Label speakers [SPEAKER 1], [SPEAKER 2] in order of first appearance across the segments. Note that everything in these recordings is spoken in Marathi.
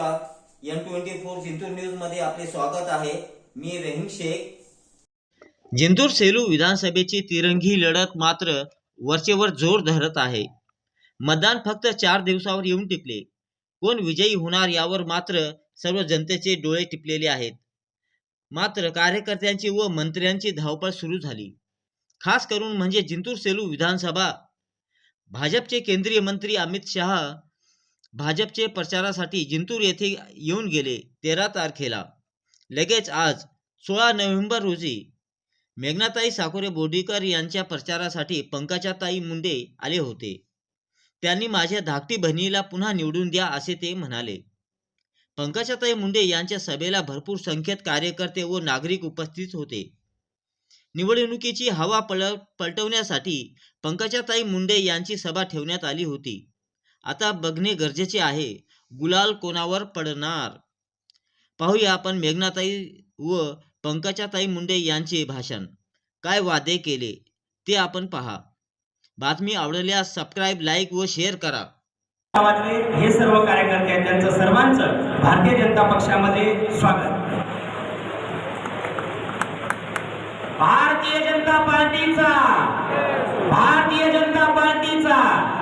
[SPEAKER 1] नमस्कार एम ट्वेंटी फोर जिंतूर न्यूजमध्ये आपले स्वागत आहे. मी रहीम शेख.
[SPEAKER 2] जिंतूर सेलू विधानसभेची तिरंगी लढत मात्र वरचेवर जोर धरत आहे. मतदान फक्त चार दिवसावर येऊन टिपले कोण विजयी होणार यावर मात्र सर्व जनतेचे डोळे टिपलेले आहेत. मात्र कार्यकर्त्यांची व मंत्र्यांची धावपळ सुरू झाली. खास करून म्हणजे जिंतूर सेलू विधानसभा. भाजपचे केंद्रीय मंत्री अमित शहा भाजपचे प्रचारासाठी जिंतूर येथे येऊन गेले तेरा तारखेला. लगेच आज सोळा नोव्हेंबर रोजी मेघनाताई साकोरे बोर्डीकर यांच्या प्रचारासाठी पंकजाताई मुंडे आले होते. त्यांनी माझ्या धाकटी बहिणीला पुन्हा निवडून द्या असे ते म्हणाले. पंकजाताई मुंडे यांच्या सभेला भरपूर संख्येत कार्यकर्ते व नागरिक उपस्थित होते. निवडणुकीची हवा पल पलटवण्यासाठी पंकजाताई मुंडे यांची सभा ठेवण्यात आली होती. आता बघणे गरजेचे आहे. गुलाल कोणावर पडणार? पाहूया आपण मेघनाताई व पंकजाताई मुंडे यांचे भाषण. काय वादे केले? ते आपण पहा. बातमी आवडल्यास सबस्क्राईब लाईक व शेअर करा.
[SPEAKER 3] गावातले हे सर्व कार्यकर्ते आहेत त्यांचं सर्वांचं भारतीय जनता पक्षामध्ये स्वागत. भारतीय जनता पार्टीचा. भारतीय जनता पार्टीचा.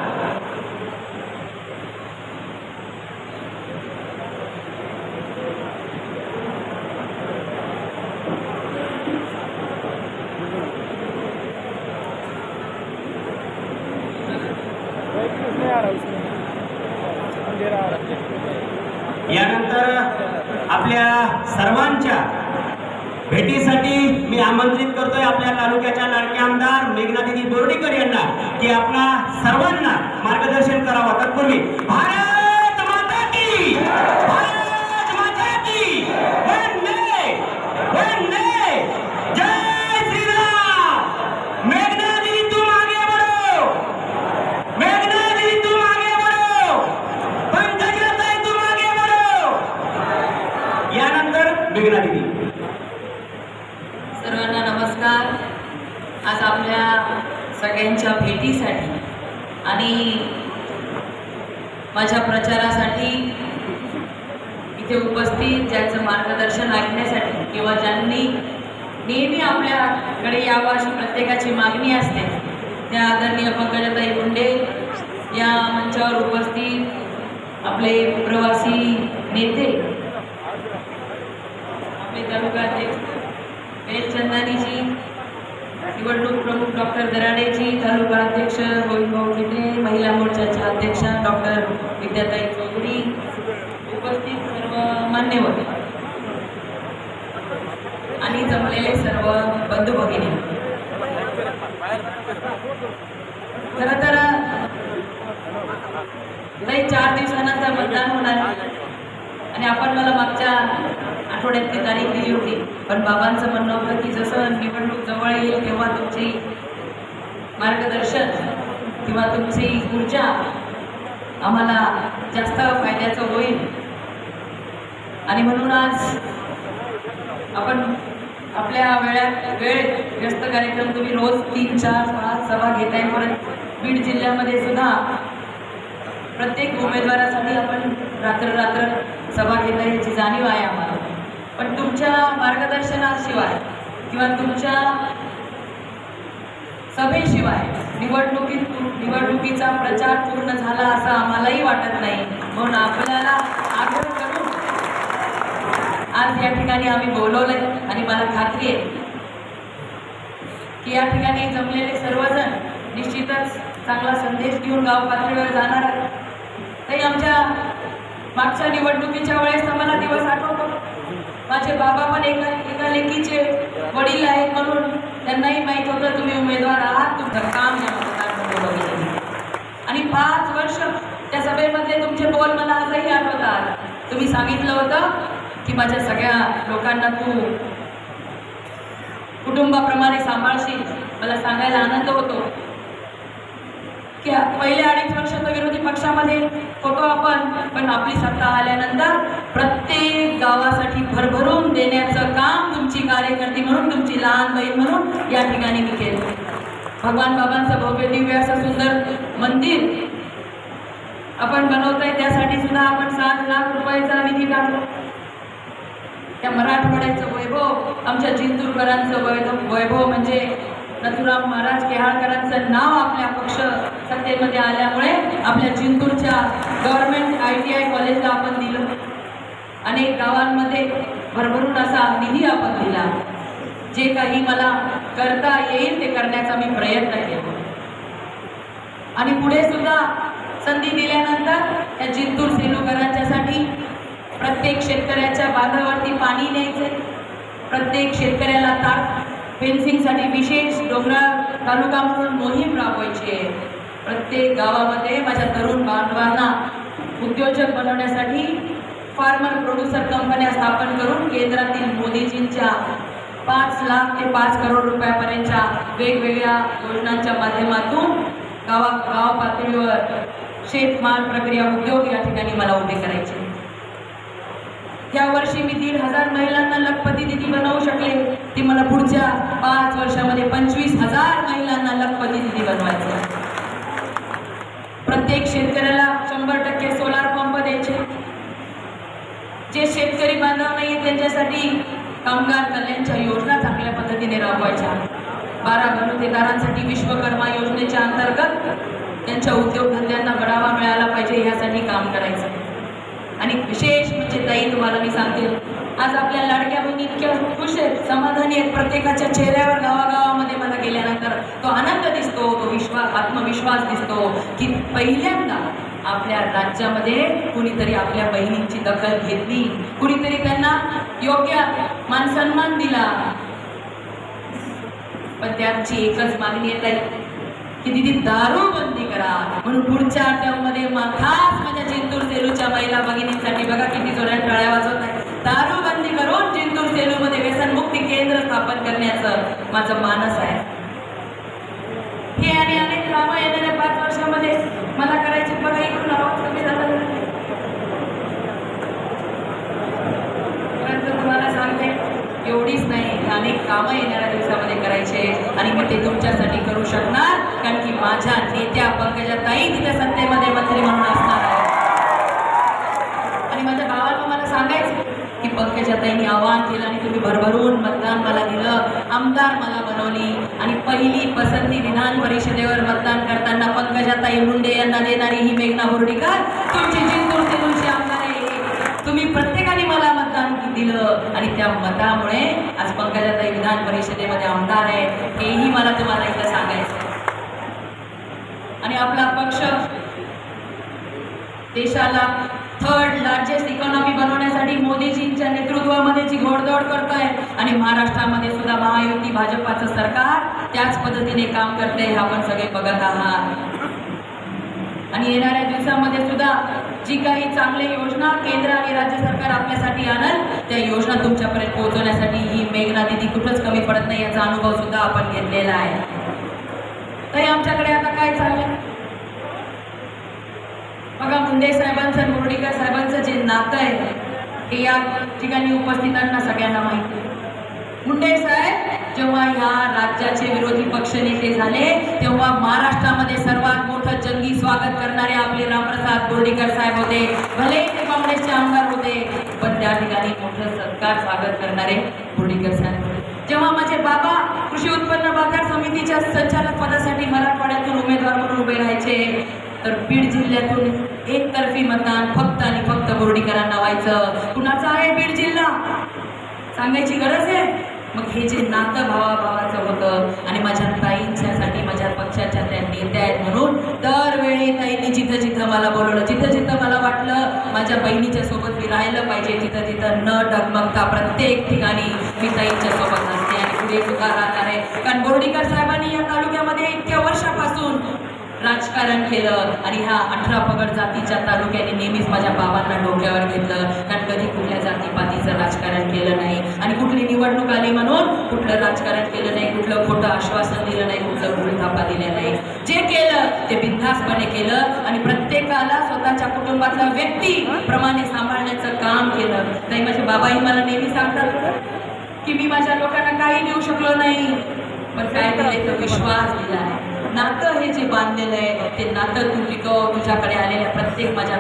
[SPEAKER 3] यानंतर आपल्या सर्वांच्या भेटीसाठी मी आमंत्रित करतोय आपल्या तालुक्याच्या लाडके आमदार मेघनादिनी बोर्डीकर यांना की आपणा सर्वांना मार्गदर्शन करावं. तत्पूर्वी भारत माता की भारत माता की वंदे वंदे जय श्रीराम मेघनादिनी तुम आगे बढ़ो मेघनादिनी तुम आगे बढ़ो पंकजाताई तुम आगे बढ़ो यानंतर मेघनादिनी
[SPEAKER 4] सर्वांना नमस्कार आज आपल्या सगळ्यांच्या भेटीसाठी आणि माझ्या प्रचारासाठी इथे उपस्थित ज्यांचं मार्गदर्शन ऐकण्यासाठी किंवा ज्यांनी नेहमी आपल्याकडे यावं अशी प्रत्येकाची मागणी असते त्या आदरणीय पंकजाताई मुंडे या मंचावर उपस्थित आपले प्रवासी नेते आपले तालुका अध्यक्ष चंदानीजी निवडणूक प्रमुख डॉक्टर दराडेजी तालुका अध्यक्ष गोविंदभाऊ खिटे महिला मोर्चाच्या अध्यक्षा डॉक्टर विद्याताई चौधरी उपस्थित सर्व मान्यवर आणि जमलेले सर्व बंधू भगिनी. खरं तर लई चार दिवसानंतर मतदान होणार आणि आपण मला मागच्या आठवड्यात ती तारीख दिली होती. पण बाबांचं म्हणणं होतं की जसं निवडणूक जवळ येईल तेव्हा तुमची मार्गदर्शन किंवा तुमची ऊर्जा आम्हाला जास्त फायद्याचं होईल. आणि म्हणून आज आपण आपल्या वेळात वेळ व्यस्त कार्यक्रम तुम्ही रोज तीन चार पाच सभा घेताय परत बीड जिल्ह्यामध्ये सुद्धा प्रत्येक उमेदवारासाठी आपण रात्र रात्र सभा घेता याची जाणीव आहे आम्हाला. पण तुमच्या मार्गदर्शनाशिवाय किंवा तुमच्या सभेशिवाय निवडणुकीत निवडणुकीचा प्रचार पूर्ण झाला असं आम्हालाही वाटत नाही. म्हणून आपल्याला आग्रह करून आज या ठिकाणी आम्ही बोलवलंय आणि मला खात्री आहे की या ठिकाणी जमलेले सर्वजण निश्चितच चांगला संदेश घेऊन गाव पातळीवर जाणार आहेत. तरी आमच्या मागच्या निवडणुकीच्या वेळेस तर मला दिवस आठवतो. माझे बाबा पण एका एका लेकीचे वडील आहेत म्हणून त्यांनाही माहीत होतं तुम्ही उमेदवार आहात तुमचं काम या आणि पाच वर्ष त्या सभेमधले तुमचे बोल मला आजही आठवतात. तुम्ही सांगितलं होतं की माझ्या सगळ्या लोकांना तू कुटुंबाप्रमाणे सांभाळशील. मला सांगायला आनंद होतो. की पहिले अडीच वर्ष तर विरोधी पक्षामध्ये होतो आपण पण आपली सत्ता आल्यानंतर प्रत्येक गावासाठी भरभरून देण्याचं काम तुमची कार्यकर्ती म्हणून तुमची लहान बहीण म्हणून या ठिकाणी मी केलं. भगवान बाबांचं भव्य दिव्य असं सुंदर मंदिर आपण बनवतोय त्यासाठी सुद्धा आपण सात लाख रुपयाचा निधी टाकला त्या मराठवाड्याचं वैभव आमच्या जिंतूरकरांचं वैभव वैभव म्हणजे नथुराम महाराज केहाळकरांचं नाव आपल्या पक्ष सत्तेमध्ये आल्यामुळे आपल्या जिंतूरच्या गव्हर्नमेंट आय टी आय कॉलेजला आपण दिलं. अनेक गावांमध्ये भरभरून असा निधी आपण दिला. जे काही मला करता येईल ते करण्याचा मी प्रयत्न केला. आणि पुढे सुद्धा संधी दिल्यानंतर या जिंतूर सेलूकरांच्यासाठी प्रत्येक शेतकऱ्याच्या बांधावरती पाणी न्यायचे प्रत्येक शेतकऱ्याला ताक फेन्सिंगसाठी विशेष डोंगराळ तालुका म्हणून मोहीम राबवायची आहे. प्रत्येक गावामध्ये माझ्या तरुण बांधवांना उद्योजक बनवण्यासाठी फार्मर प्रोड्युसर कंपन्या स्थापन करून केंद्रातील मोदीजींच्या पाच लाख ते पाच करोड रुपयापर्यंतच्या वेगवेगळ्या योजनांच्या माध्यमातून गावा गाव पातळीवर शेतमाल प्रक्रिया उद्योग या ठिकाणी मला उभे करायचे. यावर्षी मी दीड हजार महिलांना लखपती दिदी बनवू शकले. की मला पुढच्या पाच वर्षामध्ये पंचवीस हजार महिलांना लखपती दिदी बनवायचं आहे. प्रत्येक शेतकऱ्याला शंभर टक्के सोलार पंप द्यायचे. जे शेतकरी बांधव नाही त्यांच्यासाठी कामगार कल्याणच्या योजना चांगल्या पद्धतीने राबवायच्या. बारा बलुतेदारांसाठी विश्वकर्मा योजनेच्या अंतर्गत त्यांच्या उद्योगधंद्यांना बढावा मिळाला पाहिजे यासाठी काम करायचं. आणि विशेष म्हणजे ताई तुम्हाला मी सांगते आज आपल्या लाडक्या बहिणी इतक्या खुश आहेत. समाधानी आहेत. प्रत्येकाच्या चेहऱ्यावर गावागावामध्ये मला गेल्यानंतर तो आनंद दिसतो तो विश्वास आत्मविश्वास दिसतो की पहिल्यांदा आपल्या राज्यामध्ये कुणीतरी आपल्या बहिणींची दखल घेतली. कुणीतरी त्यांना योग्य मानसन्मान दिला. पण त्यांची एकच मागणी आहे की दिदी दारू बंदी करा. म्हणून पुढच्या आठवड्यामध्ये मा- खास माझ्या जिंतूर सेलूच्या महिला भगिनींसाठी बघा किती जोरात टाळ्या वाजवत आहे दारू बंदी करून जिंतूर सेलूमध्ये व्यसनमुक्ती केंद्र स्थापन करण्याचं माझं मानस आहे. हे आणि अनेक कामं येणाऱ्या पाच वर्षामध्ये मला करायचे बघा इकडून आवाज कमी झाला. परंतु तुम्हाला सांगते एवढीच नाही अनेक कामं येणाऱ्या दिवसामध्ये करायचे आणि मी ते तुमच्यासाठी करू शकणार कारण की माझ्या नेत्या पंकजा ताई तिथे सत्तेमध्ये मंत्री म्हणून असणार आहे आणि माझ्या भावाला मला सांगायचं की पंकजा ताईंनी आवाहन केलं आणि तुम्ही भरभरून मतदान मला दिलं आमदार मला बनवली आणि पहिली पसंती विधान परिषदेवर मतदान करताना पंकजाताई मुंडे यांना देणारी ही मेघना बोर्डीकर तुमची जिंतूर तुमची आमदार आहे. तुम्ही प्रत्येक दिलं आणि त्या मतामुळे आज पंकजाताई विधान परिषदेमध्ये आमदार आहे हेही मला तुम्हाला इथं सांगायचं आणि आपला पक्ष देशाला थर्ड लार्जेस्ट इकॉनॉमी बनवण्यासाठी मोदीजींच्या नेतृत्वामध्ये जी घोडदौड करतोय आणि महाराष्ट्रामध्ये सुद्धा महायुती भाजपाचं सरकार त्याच पद्धतीने काम करते हे आपण सगळे बघत आहात. आणि येणाऱ्या दिवसामध्ये सुद्धा जी काही चांगली योजना केंद्र आणि राज्य सरकार आपल्यासाठी आणल त्या योजना तुमच्यापर्यंत पोहोचवण्यासाठी ही मेघना दिदी कुठंच कमी पडत नाही याचा अनुभव सुद्धा आपण घेतलेला आहे. तरी आमच्याकडे आता काय चाललंय? बघा मुंडे साहेबांचं आणि साहेबांचं जे नातं आहे हे या ठिकाणी उपस्थितांना सगळ्यांना माहिती आहे. मुंडे साहेब जेव्हा ह्या राज्याचे विरोधी पक्षनेते झाले तेव्हा महाराष्ट्रामध्ये सर्वात मोठं जंगी स्वागत करणारे आपले रामप्रसाद बोर्डीकर साहेब होते. भले ते काँग्रेसचे आमदार होते पण त्या ठिकाणी मोठं सत्कार स्वागत करणारे बोर्डीकर साहेब होते. जेव्हा माझे बाबा कृषी उत्पन्न बाजार समितीच्या संचालक पदासाठी मराठवाड्यातून उमेदवार म्हणून उभे राहायचे तर बीड जिल्ह्यातून एकतर्फी मतदान फक्त आणि फक्त बोर्डीकरांना व्हायचं. कुणाचं आहे बीड जिल्हा? सांगायची गरज आहे? मग हे जे नातं भावाभावाचं होतं आणि माझ्या ताईंच्यासाठी माझ्या पक्षाच्या त्या नेत्या आहेत म्हणून दरवेळी ताईंनी जिथं जिथं मला बोलवलं जिथं जिथं मला वाटलं माझ्या बहिणीच्या सोबत मी राहिलं पाहिजे तिथं तिथं न डगमगता प्रत्येक ठिकाणी मी ताईंच्या सोबत असते आणि पुढे सुद्धा राहणार. आहे कारण बोर्डीकर साहेबांनी या तालुक्यामध्ये इतक्या वर्षापासून राजकारण केलं आणि ह्या अठरा पगड जातीच्या तालुक्याने नेहमीच माझ्या बाबांना डोक्यावर घेतलं. कारण कधी कुठल्या जातीपातीचं राजकारण केलं नाही. आणि कुठली निवडणूक आली म्हणून कुठलं राजकारण केलं नाही कुठलं खोटं आश्वासन दिलं नाही कुठलं भूलथापा दिल्या नाही. जे केलं ते बिनधास्तपणे केलं आणि प्रत्येकाला स्वतःच्या कुटुंबातला व्यक्ती प्रमाणे सांभाळण्याचं काम केलं. नाही माझे बाबाही मला नेहमी सांगतात की मी माझ्या लोकांना काही देऊ शकलो नाही पण काय दिले तर विश्वास दिला आहे नातं हे जे बांधलेलं आहे ते नातं तू टिकव तुझ्याकडे आलेल्या प्रत्येक माझ्या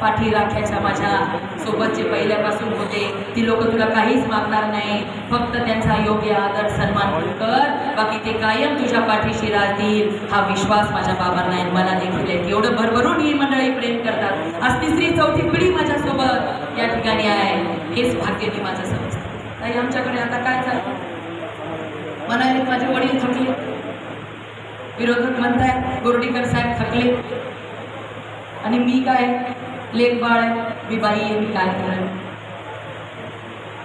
[SPEAKER 4] पाठी राख्याच्या माझ्या सोबत जे पहिल्यापासून होते. ती लोक तुला काहीच मागणार नाही. फक्त त्यांचा योग्य आदर सन्मान कर. बाकी ते कायम तुझ्या पाठीशी राहतील. हा विश्वास माझ्या बाबांना आहे मला देखील आहे. एवढं भरभरून ही मंडळी प्रेम करतात. आज तिसरी चौथी पिढी माझ्यासोबत या ठिकाणी आहे. हेच भाग्य मी माझं समजतं. ताई आमच्याकडे आता काय चालतं म्हणाले माझे वडील थकले. विरोधक म्हणताय बोर्डीकर साहेब थकले. आणि मी काय? लेखबाळ मी बाई आहे मी काय करण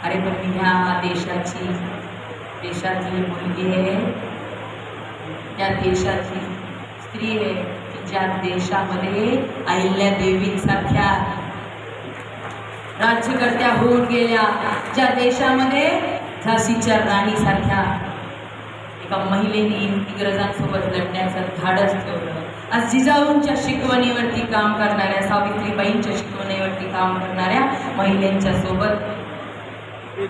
[SPEAKER 4] अरे पण मी ह्या देशाची देशातली मुलगी आहे. त्या देशाची स्त्री आहे की ज्या देशामध्ये अहिल्या देवींसारख्या राज्यकर्त्या होऊन गेल्या ज्या देशामध्ये झाशीच्या राणीसारख्या एका महिलेने इंग्रजांसोबत लढण्याचं धाडस ठेवलं. आज जिजाऊंच्या शिकवणीवरती काम करणाऱ्या सावित्रीबाईंच्या शिकवणीवरती काम करणाऱ्या महिलांच्या सोबत.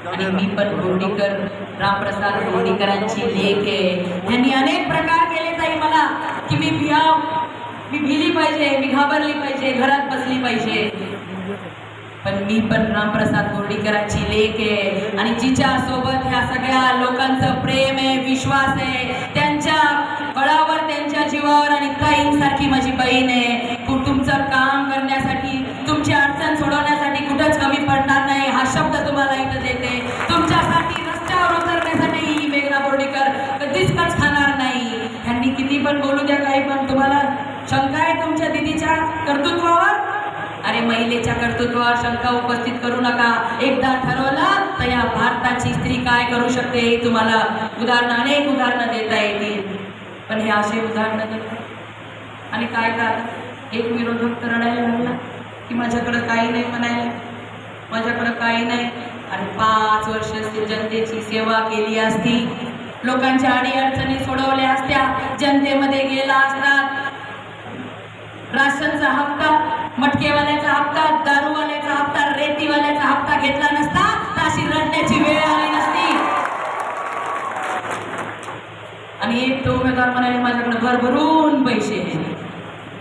[SPEAKER 4] आणि मी पण बोर्डीकर रामप्रसाद बोर्डीकरांची लेख आहे. यांनी अनेक प्रकार केले ताई मला की मी भिया मी भिली पाहिजे मी घाबरली पाहिजे घरात बसली पाहिजे. पण मी पण रामप्रसाद बोर्डीकरांची लेख आहे. आणि जिच्या सोबत ह्या सगळ्या लोकांचं प्रेम आहे विश्वास आहे त्यांच्या बळावर त्यांच्या जीवावर आणि ताईंसारखी माझी बहीण आहे. तुमचं काम करण्यासाठी तुमची अडचण सोडवण्यासाठी कुठंच कमी पडणार नाही. हा शब्द तुम्हाला इथं देते. तुमच्यासाठी रस्त्यावर उतरण्यासाठी ही मेघना बोर्डीकर कधीच कच खाणार नाही. ह्यांनी किती पण बोलू द्या काही पण. तुम्हाला शंका आहे तुमच्या दिदीच्या कर्तृत्वावर? अरे महिलेच्या कर्तृत्वावर शंका उपस्थित करू नका. एकदा ठरवलं तर या भारताची स्त्री काय करू शकते हे तुम्हाला उदाहरणं अनेक उदाहरणं देता येतील. पण हे असे उदाहरणं देतात आणि काय काय एक विरोधक तर रडायला लागला की माझ्याकडं काही नाही म्हणायला. माझ्याकडं काही नाही. आणि पाच वर्ष जनतेची सेवा केली असती. लोकांच्या अडीअडचणी सोडवल्या असत्या. जनतेमध्ये गेला असतात राशनचा हप्ता मटकेवाल्याचा हप्ता दारूवाल्याचा हप्ता रेतीवाल्याचा हप्ता घेतला नसता. तशी रडण्याची वेळ आली नसती आणि एक तो उमेदवार म्हणाले माझ्याकडे भरभरून पैसे आहे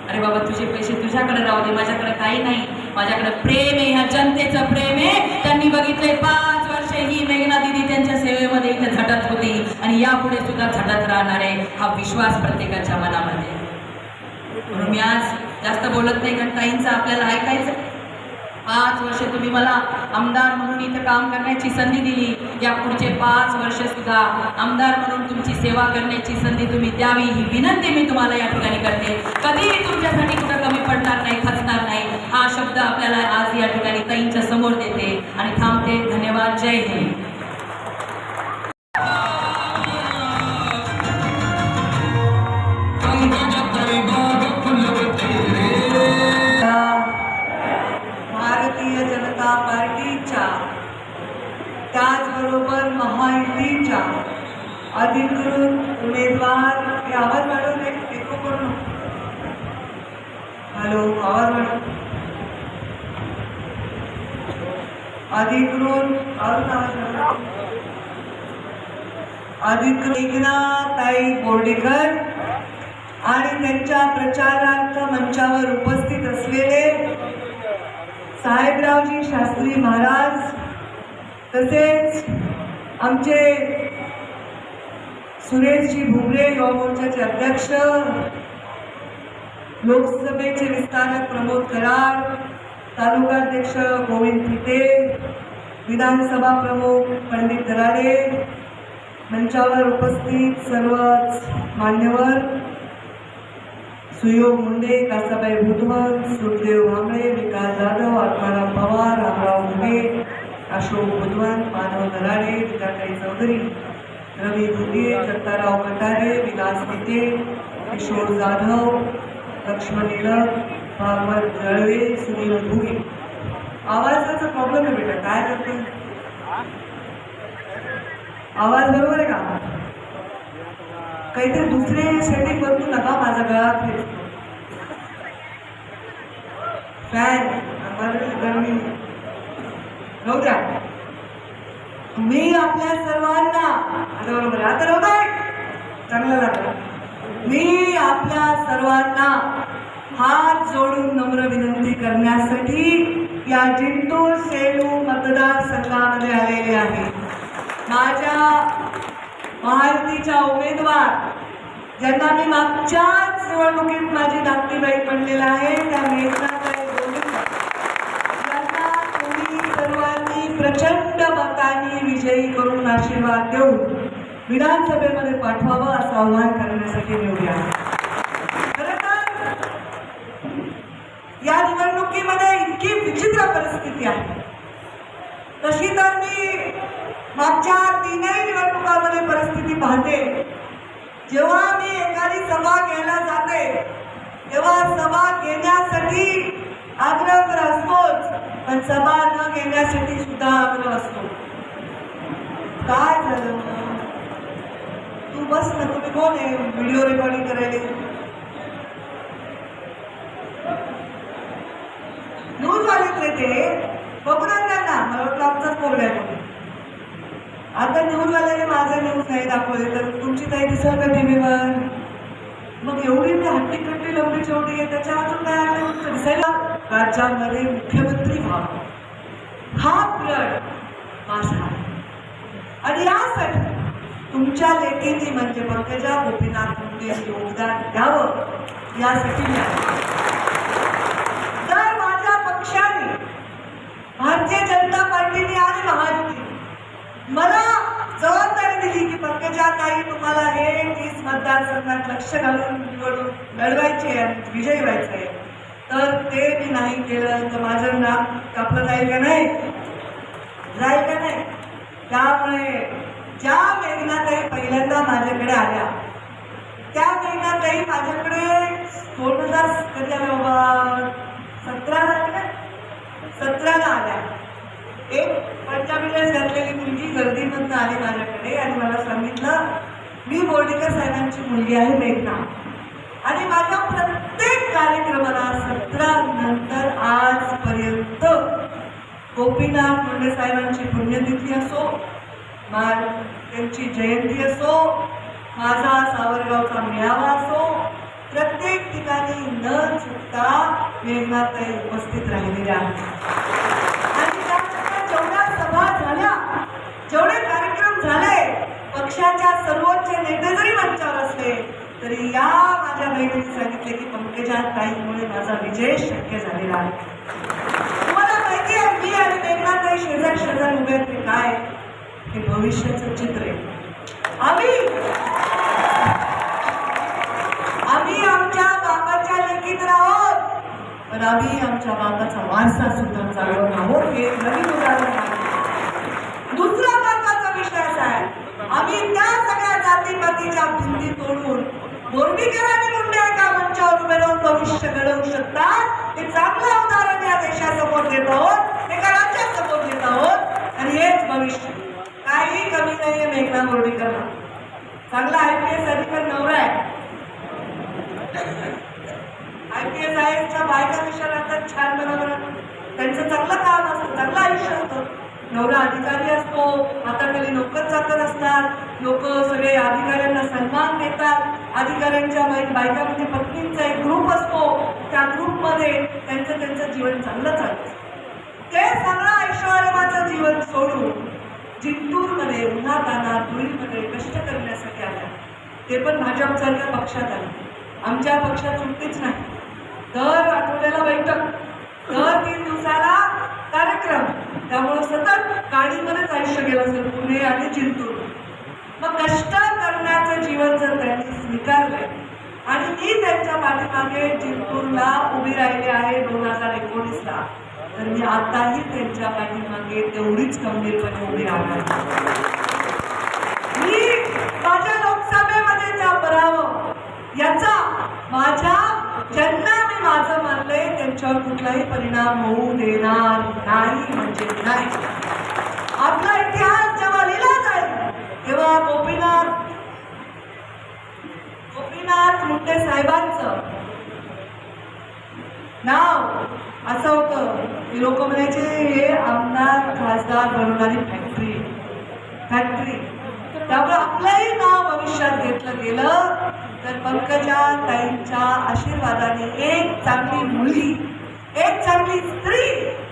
[SPEAKER 4] अरे बाबा तुझे पैसे तुझ्याकडे राहू दे माझ्याकडे काही नाही. माझ्याकडे प्रेम आहे ह्या जनतेचं प्रेम आहे. त्यांनी बघितले पाच वर्ष ही मेघना दिदी त्यांच्या सेवेमध्ये इथे झटत होती आणि यापुढे सुद्धा झटत राहणार आहे हा विश्वास प्रत्येकाच्या मनामध्ये म्हणून मी आज जास्त बोलत नाही कारण काहींचं आपल्याला ऐकायचं पाच वर्ष तुम्ही मला आमदार म्हणून इथं काम करण्याची संधी दिली. या पुढचे पाच वर्ष सुद्धा आमदार म्हणून तुमची सेवा करण्याची संधी तुम्ही द्यावी ही विनंती मी तुम्हाला या ठिकाणी करते. कधीही तुमच्यासाठी कुठं कमी पडणार नाही खचणार नाही हा शब्द आपल्याला आज या ठिकाणी ताईंच्या समोर देते. आणि थांबते. धन्यवाद. जय हिंद.
[SPEAKER 5] हॅलो आवाज मॅडम अधिकृत अजून आवाज वाढव. अधिकृत ताई बोर्डीकर आणि त्यांच्या प्रचारार्थ मंचावर उपस्थित असलेले साहेबरावजी शास्त्री महाराज तसेच आमचे सुरेशजी भुमरे युवा मोर्चाचे अध्यक्ष लोकसभेचे विस्तारक प्रमोद कराड तालुकाध्यक्ष गोविंद फिते विधानसभा प्रमुख पंडित दराडे मंचावर उपस्थित सर्वच मान्यवर सुयोग मुंडे कासाबाई बुधवन सुखदेव भांबळे विकास जाधव आत्माराम पवार रामराव मुंडे अशोक बुधवन माधव दराडे विद्याताई चौधरी रवी भुगे दत्ताराव कटारे विलास नेते किशोर जाधव लक्ष्मण निळक भागवत जळवे सुनील भुगे आवाजाचा प्रॉब्लेम आहे बेटा काय करते आवाज बरोबर आहे का? काहीतरी दुसरे सेटिंग बदलू नका माझा गळा फिरतो फॅन आम्हाला गरमी राहू द्या. मी आपल्या सर्वांना आता बरोबर आता राहू दे. चांगलं लागलं मी आपल्या सर्वांना हात जोडून नम्र विनंती करण्यासाठी या जिंतूर सेलू मतदारसंघामध्ये आलेले आहे. माझ्या महायुतीच्या उमेदवार ज्यांना मी मागच्याच निवडणुकीत माझी धाकटीबाई पडलेला आहे त्या मेघनाताई यांना तुम्ही सर्वांनी प्रचंड मतांनी विजयी करून आशीर्वाद देऊन विधानसभेमध्ये पाठवावं असं आव्हान करण्यासाठी निवडले खरं तर या निवडणुकीमध्ये इतकी विचित्र परिस्थिती आहे. तशी तर मी मागच्या तीनही निवडणुकांमध्ये परिस्थिती पाहते. जेव्हा मी एखादी सभा घ्यायला जाते तेव्हा सभा घेण्यासाठी आग्रह तर असतोच पण सभा न घेण्यासाठी सुद्धा आग्रह असतो. काय झालं? तू बस ना तुम्ही कोण आहे? व्हिडिओ रेकॉर्डिंग करायला? न्यूज वालेत रे ते बघू ना त्यांना मला वाटलं आमचाच पोरगा आहे आता न्यूज माझा न्यूज नाही दाखवले. तर तुमची ताई दिसेल का टीव्हीवर. मग एवढी मी हट्टी कट्टी लवडी चेवटी आहे त्याच्या काय आलं दिसायला? राज्यामध्ये मुख्यमंत्री व्हा. हा प्लट माझा आणि या तुमच्या लेखीने म्हणजे पंकजा गोपीनाथ मुंडे योगदान द्यावं यासाठी मी तर माझ्या पक्षाने भारतीय जनता पार्टीने आणि महायुतीने मला जबाबदारी दिली की पंकजा ताई तुम्हाला हे तीस मतदारसंघात लक्ष घालून निवडून लढवायचे आहे विजयी व्हायचं आहे तर ते मी नाही केलं तर माझं नाम कापलं जाईल का नाही? जाईल का नाही? त्यामुळे ज्या मेघनाताई पहिल्यांदा माझ्याकडे आल्या त्या मेघनाताई माझ्याकडे दोन हजार कधी आल्या बाबा? सतराला आल्या सतराला आल्या. एक पंजाबी घातलेली मुलगी गर्दीमधनं आली माझ्याकडे आणि मला सांगितलं मी बोर्डेकर साहेबांची मुलगी आहे मेघना आणि माझ्या प्रत्येक कार्यक्रमाला सतरा नंतर आजपर्यंत गोपीनाथ मुंडे साहेबांची पुण्यतिथी असो मा त्यांची जयंती असो माझा सावरगावचा मेळावा असो प्रत्येक ठिकाणी न चुकता मेघनाताई उपस्थित राहिलेल्या आहेत. आणि त्यानंतर जेवढ्या सभा झाल्या जेवढे कार्यक्रम झाले पक्षाच्या सर्वोच्च नेते जरी मंचावर असले तरी या माझ्या बहिणीने सांगितले की पंकजा ताईमुळे माझा विजय शक्य झालेला आहे. तुम्हाला माहिती आहे मी आणि मेघनाताई शेजार शेजार उभे ते काय? हे भविष्याचं चित्र आहे. आम्ही आम्ही आमच्या बाबाच्या लेखीत आहोत पण आम्ही आमच्या बाबाचा वारसा सुद्धा चालवत आहोत. हे नवीन उदाहरण दुसरा महत्त्वाचा विषय असा आहे. आम्ही त्या सगळ्या जातीपातीच्या भिंती तोडून बोर्डीकरांनी मुंडे एका मंचावर उभे राहून भविष्य घडवू शकतात. हे चांगलं उदाहरण या देशासमोर देत आहोत. एका राज्यासमोर देत आहोत. आणि हेच भविष्य. काही कमी नाहीये मेघना बोर्डीकरला चांगला आय पी एस अधिकार नवरा आहे. आय पी एस आय एसच्या बायका कशा राहतात छान बरोबर त्यांचं चांगलं काम असतं चांगलं आयुष्य असतं. नवरा अधिकारी असतो हाताखाली नोकर चाकर असतात. लोक सगळे अधिकाऱ्यांना सन्मान देतात. अधिकाऱ्यांच्या बायका म्हणजे पत्नींचा एक ग्रुप असतो. त्या ग्रुपमध्ये त्यांचं त्यांचं जीवन चांगलं चालतं. ते सगळं ऐश्वर्यमाचं जीवन सोडून जिंतूरमध्ये उन्हाताना धुळीमध्ये कष्ट करण्यासाठी आल्या. ते पण भाजपसारख्या पक्षात आले. आमच्या पक्षात सुट्टीच नाही. दर आठवड्याला बैठक दर तीन दिवसाला कार्यक्रम. त्यामुळं सतत गाडीमध्येच आयुष्य गेलं असेल पुणे आणि जिंतूर. मग कष्ट करण्याचं जीवन जर त्यांनी स्वीकारलंय आणि मी त्यांच्या पाठीमागे जिंतूरला उभी राहिली आहे दोन हजार एकोणीसला तर मी आताही त्यांच्या पाठीमागे तेवढीच खंबीरपणे उभी राहणार मी माझ्या लोकसभेमध्ये त्या पराभव याचा माझ्या ज्यांना मी माझं मानलंय त्यांच्यावर कुठलाही परिणाम होऊ देणार नाही म्हणजे नाही. आपला इतिहास जेव्हा लिहिला जाईल तेव्हा गोपीनाथ गोपीनाथ मुंडे साहेबांचं नाव असं होतं की लोक म्हणायचे हे आमदार खासदार बनवणारी फॅक्टरी फॅक्टरी त्यामुळे आपलंही नाव भविष्यात घेतलं गेलं. तर पंकजा ताईंच्या आशीर्वादाने एक चांगली मुलगी एक चांगली स्त्री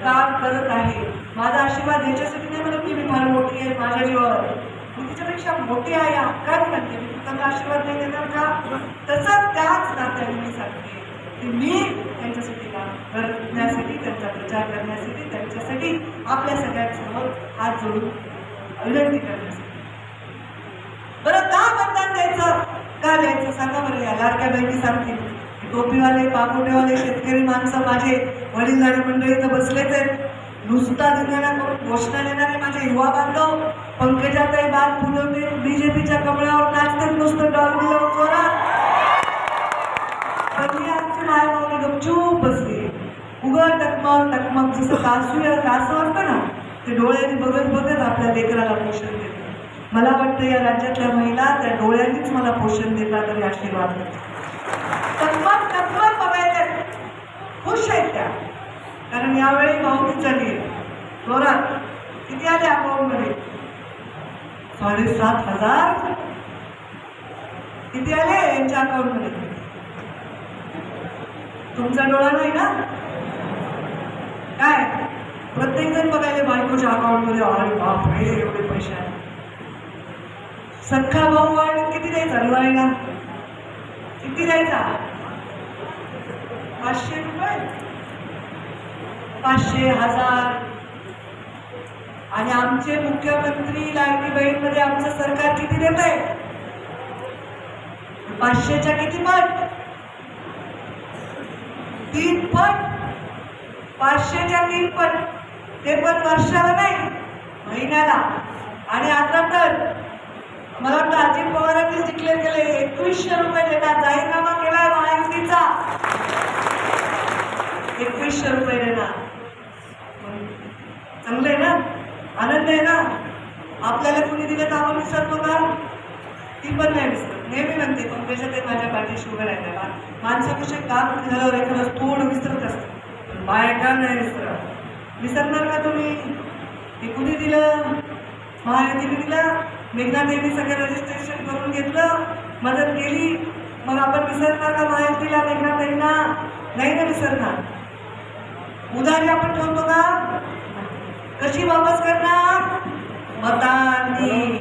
[SPEAKER 5] काम करत आहे. माझा आशीर्वाद याच्यासाठी नाही म्हणत की मी फार मोठी आहे माझ्या जीवावर. मी तिच्यापेक्षा मोठी आहे या हक्काने म्हणते. मी त्यांना आशीर्वाद नाही देणार का? तसंच त्याच नात्याने मी सांगते. की मी त्यांच्यासाठी काम करण्यासाठी त्यांचा प्रचार करण्यासाठी त्यांच्यासाठी आपल्या सगळ्यांसमोर हात जोडून विनंती करण्यासाठी. बरं का मतदान द्यायचं? का द्यायचं? सांगा बरं या लाडक्या बहिणी सांगतील टोपीवाले पाकोटेवाले शेतकरी माणसं माझे वडीलधारी मंडळी इथं बसलेच आहेत. नुसता दिलेला करून घोषणा देणारे माझे युवा बांधव पंकजाताई बाग उघड टकमक टकमक जसं कासू कासव असतं ना ते डोळ्याने बघत बघत आपल्या लेकराला पोषण देते. मला वाटतं या राज्यातल्या महिला त्या डोळ्यांनीच मला पोषण देतात आणि आशीर्वाद देतात. टकमक टकमक बघायला खुश आहेत त्या. कारण यावेळी पाहुणी चालली जोरात किती आले अकाउंटमध्ये? साडेसात हजार. किती आले यांच्या अकाउंटमध्ये? तुमचा डोळा नाही ना? काय? प्रत्येक जण बघायला बायकोच्या अकाउंटमध्ये अरे बापरे एवढे पैसे आहेत. सख्खा भाऊ वाढ किती द्यायचा दिवाळीला किती द्यायचा? पाचशे रुपये? पाचशे हजार. आणि आमचे मुख्यमंत्री लाडकी बहीणमध्ये आमचं सरकार किती देत आहे? पाचशेच्या किती पट? तीन पट? पाचशेच्या तीन पण. ते पण वर्षाला नाही महिन्याला. आणि आता तर मला वाटतं अजित पवारांनी डिक्लेअर केले एकवीसशे रुपये देणार जाहीरनामा केला महायुतीचा. एकवीसशे रुपये देणार. चांगलं आहे ना? आनंद आहे ना? आपल्याला कुणी दिलं तर आपण विसरतो का? ती पण नाही विसरत. नेहमी म्हणते पंकजा ते माझ्या पाठीशी उभे राहिल्या माणसापेक्षा काम झाल्यावर एखादं तोंड विसरत असतं. बायका नाही विसरा विसरणार का तुम्ही? ते कुणी दिलं महायुतीने दिलं मेघना देवी सगळं रजिस्ट्रेशन करून घेतलं मदत केली. मग आपण विसरणार का महायुतीला मेघना देवीना नाही ना विसरणार. उधारी आपण ठेवतो का? कशी वापस करणार? मतांनी.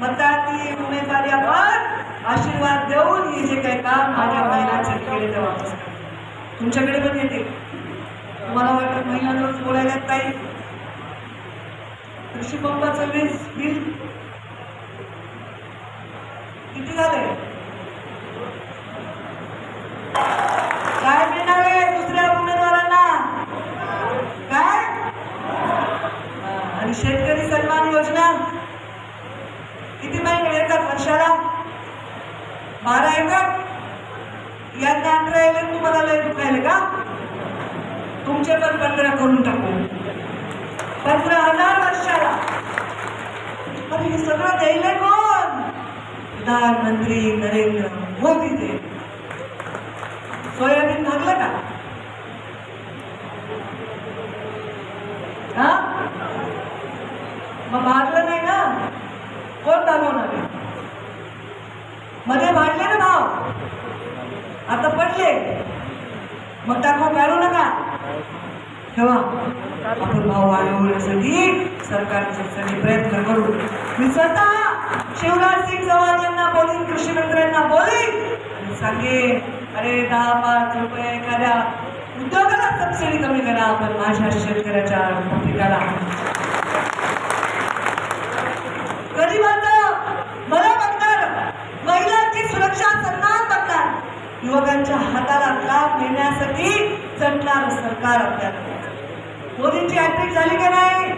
[SPEAKER 5] मतांनी उमेदवारी आपण आशीर्वाद देऊन हे जे काही काम माझ्या महिलांचे केले ते वापस तुमच्याकडे पण येते मला वाटतं महिलांवरच बोलायलाच नाही कृषीपंपाचं वीज बिल किती झाले काय मिळणार आहे दुसऱ्या उमेदवारांना? काय? आणि शेतकरी सन्मान योजना? किती महिने येतात वर्षाला? बारा येतात यांना अकरा येले तुम्हाला लय दुखायला का? तुमचे पण पंधरा करून टाकू. पंधरा हजार वर्षाला. पण हे सगळं द्यायला कोण? प्रधानमंत्री नरेंद्र मोदी ते. सोयाबीन भागलं का? हा? मग भागलं नाही ना? कोण भागवणार मध्ये भागले ना भाव. आता पडले. मग दाखव काढू नका. ठेवा. आपण भाव वाढवण्यासाठी सरकारचे सगळे प्रयत्न करू. मी स्वतः शिवराज सिंग चव्हाण यांना बोलीन कृषी मंत्र्यांना बोलीन आणि सांगेन अरे दहा पाच रुपये एखाद्या उद्योगाला सबसिडी कमी करा आपण माझ्या शेतकऱ्याच्या पिकाला गरीबाचं मला बघणार महिलांची सुरक्षा सन्मान बघणार युवकांच्या हाताला काम देण्यासाठी झटणार सरकार आपल्याला मोदींची हॅट्रिक झाली का नाही?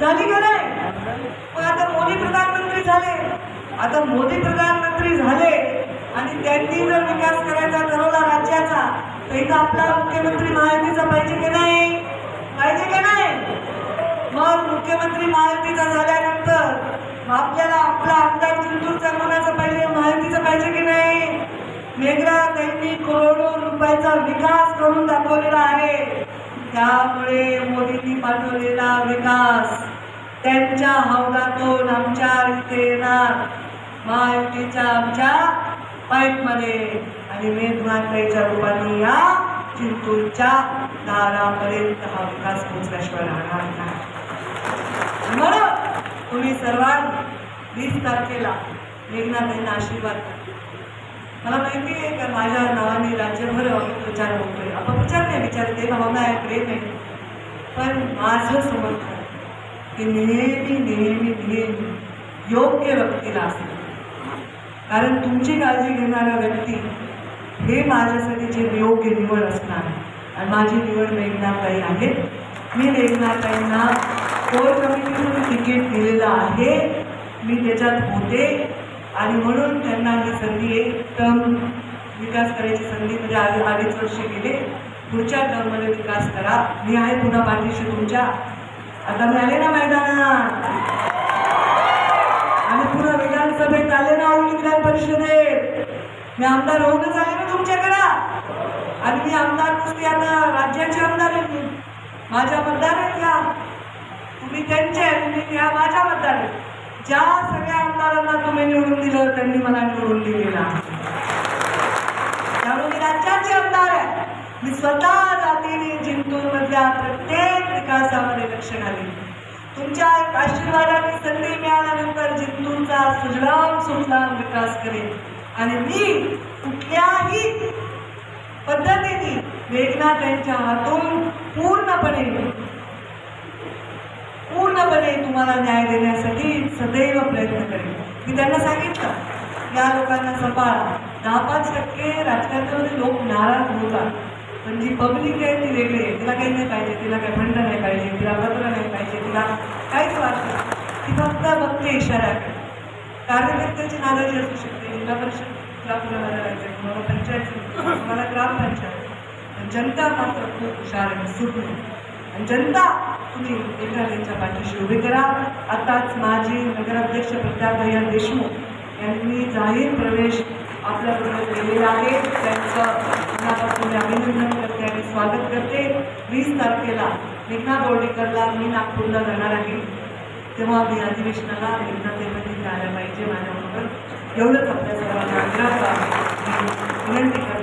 [SPEAKER 5] झाली का नाही? पण आता मोदी प्रधानमंत्री झाले. आता मोदी प्रधानमंत्री झाले आणि त्यांनी जर विकास करायचा ठरवला राज्याचा तर इथं आपला मुख्यमंत्री महायुतीचा पाहिजे की नाही? पाहिजे की नाही? मग मुख्यमंत्री महायुतीचा झाल्यानंतर आपल्याला आपला आमदार जिंतूरचा कोणाचा पाहिजे? महायुतीचा पाहिजे की नाही? वेगळा त्यांनी करोडो रुपयाचा विकास करून दाखवलेला आहे. त्यामुळे मोदींनी पाठवलेला विकास त्यांच्या हौदातून आमच्या इथे येणार महायुतीच्या आमच्या पाईपमध्ये आणि मेघमात्रेच्या रूपाने या चिंतूरच्या दारापर्यंत हा विकास पोचल्याशिवाय राहणार नाही. म्हणून तुम्ही सर्वांनी वीस तारखेला मेघनाथांना आशीर्वाद मला माहिती आहे का माझ्या नावाने राज्यभर प्रचार होतोय. विचार नाही विचारते भावना आहे प्रेम आहे. पण माझं समर्थन की नेहमी नेहमी नेहमी योग्य व्यक्तीला असेल कारण तुमची काळजी घेणारा व्यक्ती हे माझ्यासाठी जे योग्य निवड असणार. आणि माझी निवड मेघनाताई आहे. मी मेघनाताईंना कोर कमिटीतून तिकीट दिलेलं आहे. मी त्याच्यात होते. आणि म्हणून त्यांना ही संधी एकदम विकास करायची संधी म्हणजे आधी अडीच वर्ष गेले. पुढच्या टर्ममध्ये विकास करा. मी आहे पुन्हा पाठीशी तुमच्या. आता मी आले ना मैदानात? आणि पुन्हा विधानसभेत आले ना आम्ही विधान परिषदेत? मी आमदार होऊनच आले ना तुमच्याकडं? आणि मी आमदार नसते आता राज्याचे आमदार आहे मी. माझ्या मतदार आहेत या. तुम्ही त्यांचे आहे, तुम्ही या माझ्या मतदार आहेत. ज्या सगळ्या आमदारांना तुम्ही निवडून दिलं त्यांनी मला निवडून दिलेला त्यामुळे मी राज्याचे आमदार आहे. मी स्वतः जातीने जिंतूर मधल्या प्रत्येक विकासामध्ये लक्ष घालेन. तुमच्या आशीर्वादाने संधी मिळाल्यानंतर जिंतूरचा सुजलाम सुजलाम विकास करेन. आणि मी कुठल्याही पद्धतीने वेदना त्यांच्या हातून पूर्णपणे पूर्णपणे तुम्हाला न्याय देण्यासाठी सदैव प्रयत्न करेन. मी त्यांना सांगितलं या लोकांना सांभाळा. दहा पाच टक्के राजकारणामध्ये लोक नाराज होतात. पण जी पब्लिक आहे ती वेगळी आहे. तिला काही नाही पाहिजे. तिला काही भंड नाही पाहिजे. तिला पत्र नाही पाहिजे. तिला काहीच वाटत नाही. ती फक्त बघते इशाऱ्याकडे कार्यकर्त्याची नाराजी असू शकते. जिल्हा परिषद कुणाला जायचं तुम्हाला पंचायत तुम्हाला ग्रामपंचायत जनता मात्र खूप हुशार आहे. सुटणे जनता तुम्ही एकनाथांच्या पाठीशी उभे करा. आताच माजी नगराध्यक्ष प्रतापभैया देशमुख यांनी जाहीर प्रवेश आपल्याबरोबर केलेला आहे. त्यांचं मनापासून अभिनंदन करते आणि स्वागत करते. वीस तारखेला मेघना बोर्डीकरला मी नागपूरला जाणार आहे. तेव्हा मी अधिवेशनाला एकनाथ आल्या पाहिजे माझ्याबरोबर एवढंच आपल्या सर्वांना आग्रह विनंती करते.